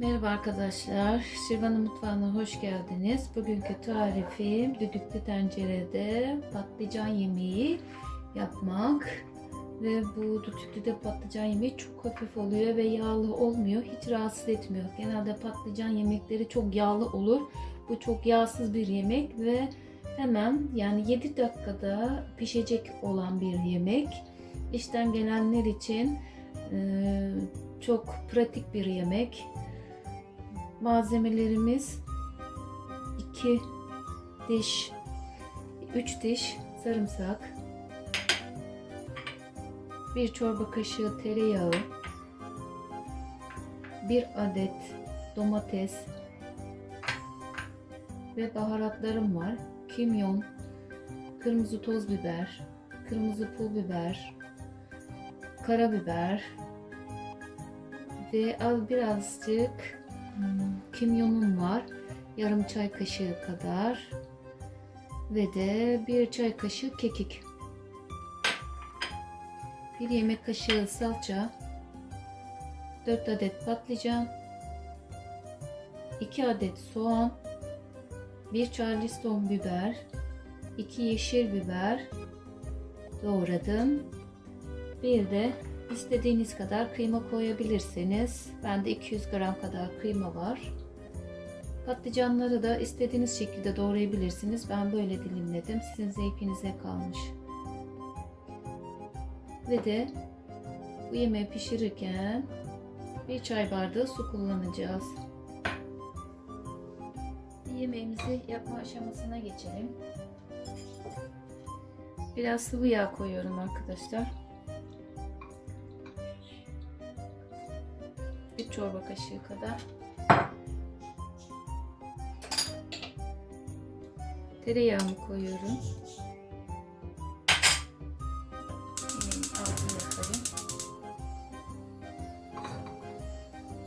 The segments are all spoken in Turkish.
Merhaba arkadaşlar, Şirvan'ın mutfağına hoş geldiniz. Bugünkü tarifim düdüklü tencerede patlıcan yemeği yapmak. Ve bu düdüklüde patlıcan yemeği çok hafif oluyor ve yağlı olmuyor, hiç rahatsız etmiyor. Genelde patlıcan yemekleri çok yağlı olur. Bu çok yağsız bir yemek ve hemen yani 7 dakikada pişecek olan bir yemek. İşten gelenler için çok pratik bir yemek. Malzemelerimiz 2 diş 3 diş sarımsak 1 çorba kaşığı tereyağı 1 adet domates ve baharatlarım var. Kimyon, kırmızı toz biber, kırmızı pul biber, karabiber ve az birazcık kimyonum var. Yarım çay kaşığı kadar. Ve de bir çay kaşığı kekik. Bir yemek kaşığı salça. 4 adet patlıcan. 2 adet soğan. 1 charleston biber. 2 yeşil biber doğradım. Bir de İstediğiniz kadar kıyma koyabilirsiniz. Bende 200 gram kadar kıyma var. Patlıcanları da istediğiniz şekilde doğrayabilirsiniz. Ben böyle dilimledim. Sizin zevkinize kalmış. Ve de bu yemeği pişirirken bir çay bardağı su kullanacağız. Yemeğimizi yapma aşamasına geçelim. Biraz sıvı yağ koyuyorum arkadaşlar. Çorba kaşığı kadar tereyağımı koyuyorum.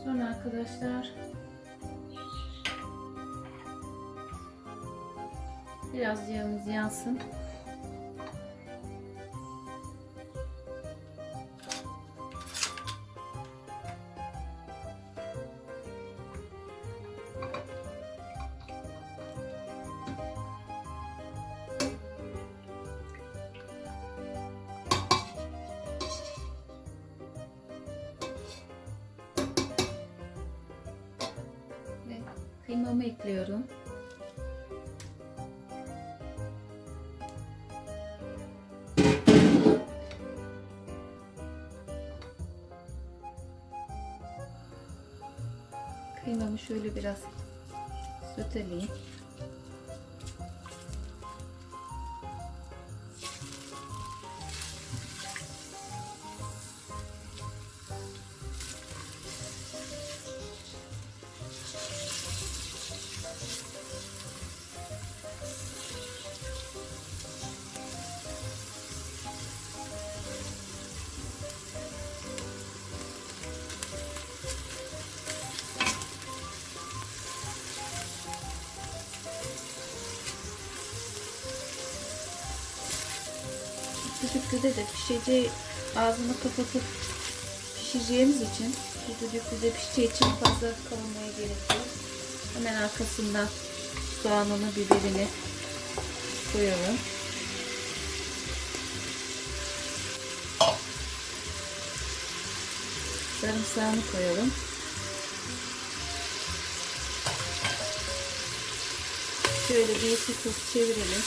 Sonra arkadaşlar biraz yağımız yansın. Kıymamı ekliyorum. Kıymamı şöyle biraz söteleyeyim. Düdüklüde de pişeceği ağzını kapatıp pişireceğimiz için bu düdüklüde pişeceği için fazla kavurmaya gerek yok. Hemen arkasından soğanını, biberini koyalım. Sarımsağını koyalım. Şöyle bir iki tur çevirelim.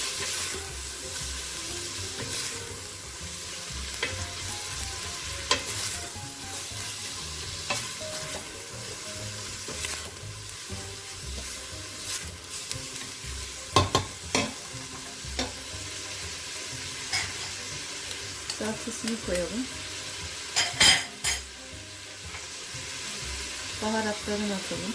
Salçasını koyalım. Baharatlarını atalım.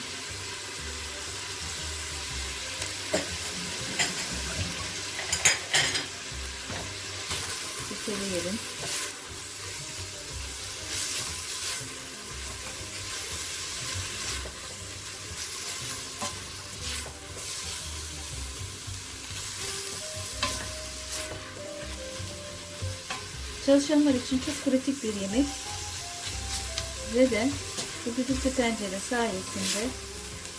Çalışanlar için çok pratik bir yemek. Ve de Bu düdüklü tencere sayesinde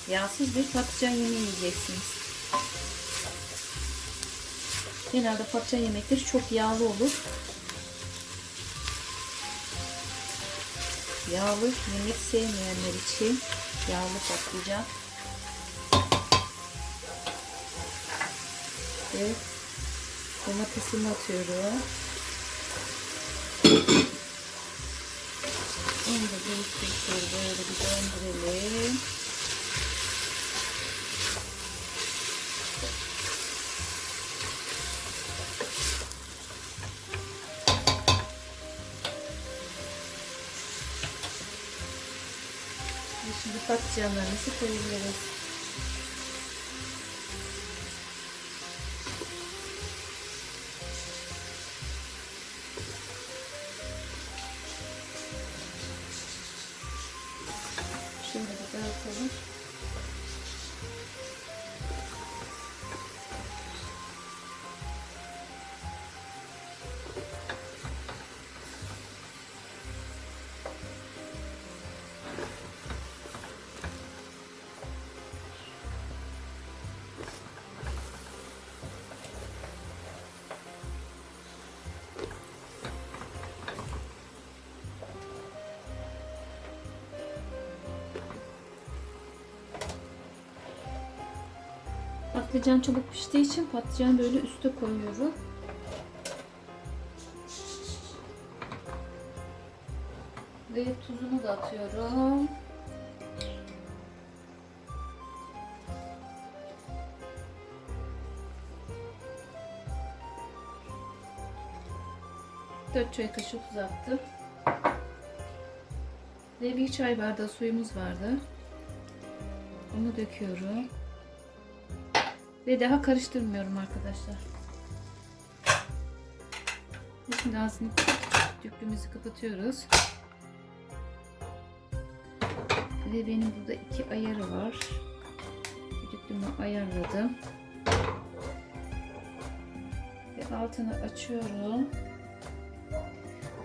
yağsız bir patlıcan yemeği yiyeceksiniz. Genelde patlıcan yemekleri çok yağlı olur. Yağlı yemek sevmeyenler için yağlı patlıcan ve domatesimi atıyorum. Onu da birlikte böyle bir döndürelim. Ve Şimdi patlıcanlarımızı koyuyoruz. Patlıcan çabuk piştiği için patlıcan böyle üste koyuyorum. Ve tuzunu da atıyorum. Dört çay kaşığı tuz attım. Ve bir çay bardağı suyumuz vardı. Onu döküyorum. Ve daha karıştırmıyorum arkadaşlar. Şimdi ağzını düklümüzü kapatıyoruz. Ve benim burada iki ayarı var. Düdüklümü ayarladım. Ve altını açıyorum.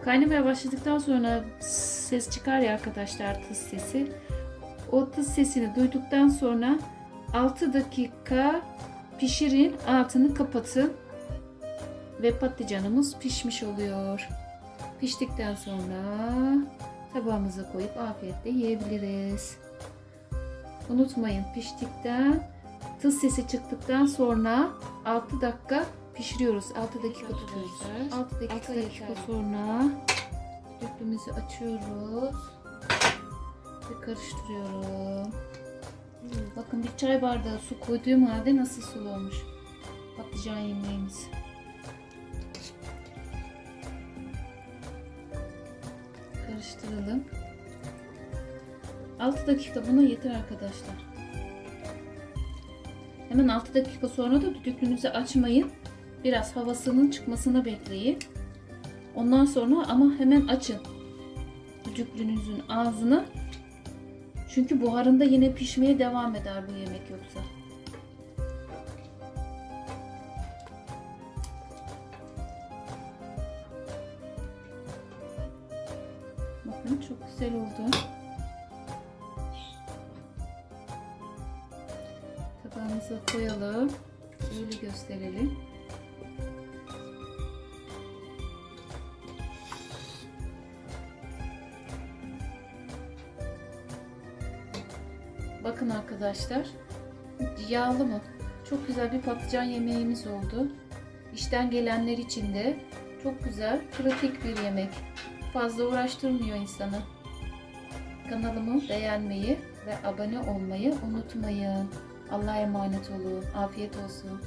Kaynamaya başladıktan sonra ses çıkar ya arkadaşlar tız sesi. O tız sesini duyduktan sonra 6 dakika pişirin, altını kapatın ve patlıcanımız pişmiş oluyor. Piştikten sonra tabağımıza koyup afiyetle yiyebiliriz. Unutmayın piştikten tız sesi çıktıktan sonra 6 dakika pişiriyoruz. 6 dakika tutuyoruz. 6 dakika, Altı dakika dakika. sonra düdüklümüzü açıyoruz ve karıştırıyorum. Bakın bir çay bardağı su koyduğum halde nasıl sulu olmuş. Patlıcan yemeğimiz. Karıştıralım. 6 dakika buna yeter arkadaşlar. Hemen 6 dakika sonra da düdüklünüzü açmayın. Biraz havasının çıkmasını bekleyin. Ondan sonra ama hemen açın. Düdüklünüzün ağzını çünkü buharında yine pişmeye devam eder bu yemek yoksa. Bakın çok güzel oldu. Tabağımıza koyalım. Böyle gösterelim. Bakın arkadaşlar. Yağlı mı? Çok güzel bir patlıcan yemeğimiz oldu. İşten gelenler için de çok güzel, pratik bir yemek. Fazla uğraştırmıyor insanı. Kanalımı beğenmeyi ve abone olmayı unutmayın. Allah'a emanet olun. Afiyet olsun.